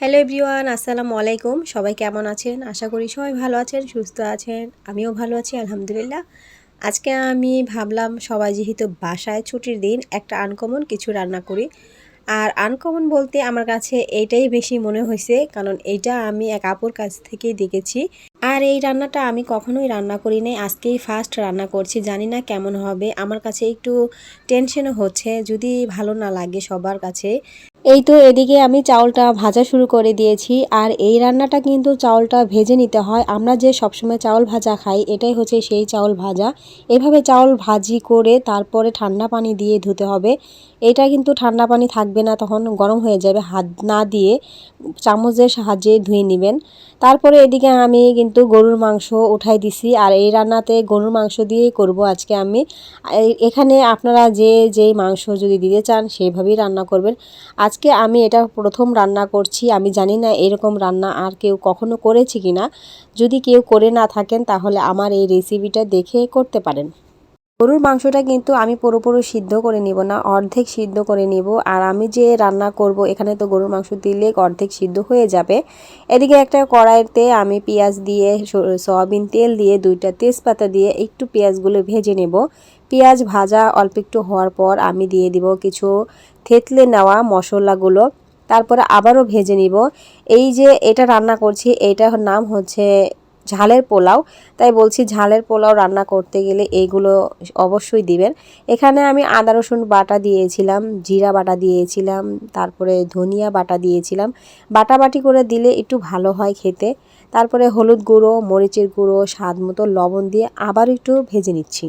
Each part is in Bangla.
হ্যালো এভরিওয়ান, আসসালামু আলাইকুম। সবাই কেমন আছেন? আশা করি সবাই ভালো আছেন, সুস্থ আছেন। আমিও ভালো আছি, আলহামদুলিল্লাহ। আজকে আমি ভাবলাম, সবাই যেহেতু বাসায় ছুটির দিন, একটা আনকমন কিছু রান্না করি। আর আনকমন বলতে আমার কাছে এইটাই বেশি মনে হয়েছে, কারণ এইটা আমি এক আপুর কাছ থেকেই দেখেছি। আর এই রান্নাটা আমি কখনোই রান্না করি নাই, আজকেই ফার্স্ট রান্না করছি। জানি না কেমন হবে, আমার কাছে একটু টেনশনও হচ্ছে, যদি ভালো না লাগে সবার কাছে। এই তো এদিকে আমি চাউলটা ভাজা শুরু করে দিয়েছি, আর এই রান্নাটা কিন্তু চাউলটা ভেজে নিতে হয়। আমরা যে সবসময় চাউল ভাজা খাই, এটাই হচ্ছে সেই চাউল ভাজা। এভাবে চাউল ভাজি করে তারপরে ঠান্ডা পানি দিয়ে ধুতে হবে। এটা কিন্তু ঠান্ডা পানি থাকবে না, তখন গরম হয়ে যাবে। হাত না দিয়ে চামচের সাহায্যে ধুয়ে নেবেন। তারপরে এদিকে আমি কিন্তু গরুর মাংস উঠাই দিছি, আর এই রান্নাতে গরুর মাংস দিয়েই করব আজকে আমি। এখানে আপনারা যে যেই মাংস যদি দিতে চান সেইভাবেই রান্না করবেন। আজকে আমি এটা প্রথম রান্না করছি। আমি জানি না এরকম রান্না আর কেউ কখনো করেছি কি না যদি কেউ করে না থাকেন, তাহলে আমার এই রেসিপিটা দেখে করতে পারেন। গরুর মাংসটা কিন্তু আমি পুরোপুরি সিদ্ধ করে নিব না, অর্ধেক সিদ্ধ করে নিব। আর আমি যে রান্না করব, এখানে তো গরুর মাংস দিলে অর্ধেক সিদ্ধ হয়ে যাবে। এদিকে একটা কড়াইতে আমি পেঁয়াজ দিয়ে সয়াবিন তেল দিয়ে, দুইটা তেজপাতা দিয়ে একটু পেঁয়াজগুলো ভেজে নেব। পেঁয়াজ ভাজা অল্প একটু হওয়ার পর আমি দিয়ে দিব কিছু থেতলে নেওয়া মশলাগুলো। তারপরে আবারও ভেজে নিব। এই যে এটা রান্না করছি এইটার নাম হচ্ছে ঝালের পোলাও। তাই বলছি ঝালের পোলাও রান্না করতে গেলে এইগুলো অবশ্যই দিবেন। এখানে আমি আদা, রসুন বাটা দিয়েছিলাম, জিরা বাটা দিয়েছিলাম, তারপরে ধনিয়া বাটা দিয়েছিলাম। বাটা বাটি করে দিলে একটু ভালো হয় খেতে। তারপরে হলুদ গুঁড়ো, মরিচের গুঁড়ো, স্বাদ মতো লবণ দিয়ে আবার একটু ভেজে নিচ্ছি।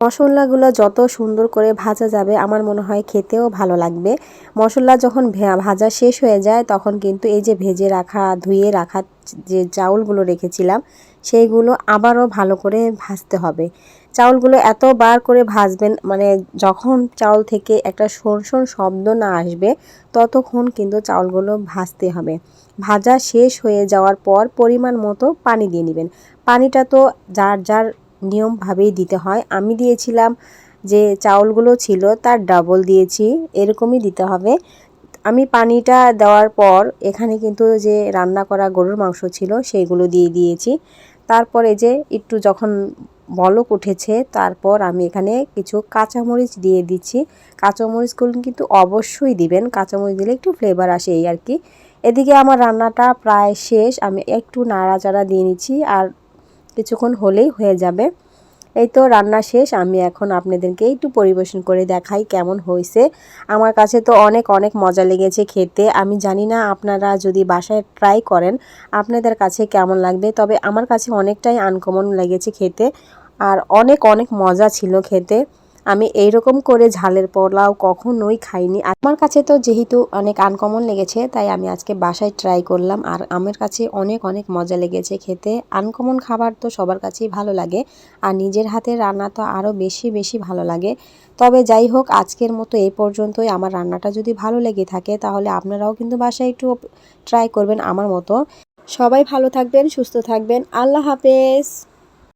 মশলাগুলো যত সুন্দর করে ভাজা যাবে, আমার মনে হয় খেতেও ভালো লাগবে। মশলা যখন ভাজা শেষ হয়ে যায়, তখন কিন্তু এই যে ভেজে রাখা, ধুয়ে রাখা যে চাউলগুলো রেখেছিলাম, সেইগুলো আবারও ভালো করে ভাজতে হবে। চাউলগুলো এতবার করে ভাজবেন মানে যখন চাউল থেকে একটা শোন শব্দ না আসবে, ততক্ষণ কিন্তু চাউলগুলো ভাজতে হবে। ভাজা শেষ হয়ে যাওয়ার পর পরিমাণ মতো পানি দিয়ে নেবেন। পানিটা তো যার যার নিয়মভাবেই দিতে হয়। আমি দিয়েছিলাম যে চাউলগুলো ছিল তার ডাবল দিয়েছি, এরকমই দিতে হবে। আমি পানিটা দেওয়ার পর এখানে কিন্তু যে রান্না করা গরুর মাংস ছিল সেইগুলো দিয়ে দিয়েছি। তারপরে যে একটু যখন বলক উঠেছে, তারপর আমি এখানে কিছু কাঁচামরিচ দিয়ে দিচ্ছি। কাঁচামরিচগুলো কিন্তু অবশ্যই দিবেন, কাঁচামরিচ দিলে একটু ফ্লেভার আসে এই আর কি। এদিকে আমার রান্নাটা প্রায় শেষ, আমি একটু নাড়াচাড়া দিয়ে নিচ্ছি আর কিছুক্ষণ হলেই হয়ে যাবে। এই তো রান্না শেষ, আমি এখন আপনাদেরকে একটু পরিবেশন করে দেখাই কেমন হয়েছে। আমার কাছে তো অনেক অনেক মজা লেগেছে খেতে। আমি জানি না আপনারা যদি বাসায় ট্রাই করেন, আপনাদের কাছে কেমন লাগবে? তবে আমার কাছে অনেকটাই আনকমন লেগেছে খেতে। আর অনেক অনেক মজা ছিল খেতে। আমি এইরকম করে ঝালের পোলাও কখনোই খাইনি। আমার কাছে তো যেহেতু অনেক আনকমন লেগেছে, তাই আমি আজকে বাসায় ট্রাই করলাম। আর আমার কাছে অনেক অনেক মজা লেগেছে খেতে। আনকমন খাবার তো সবার কাছেই ভালো লাগে। আর নিজের হাতের রান্না তো আরও বেশি বেশি ভালো লাগে। তবে যাই হোক, আজকের মতো এই পর্যন্তই। আমার রান্নাটা যদি ভালো লেগে থাকে, তাহলে আপনারাও কিন্তু বাসায় একটু ট্রাই করবেন আমার মতো। সবাই ভালো থাকবেন, সুস্থ থাকবেন। আল্লাহ হাফেজ।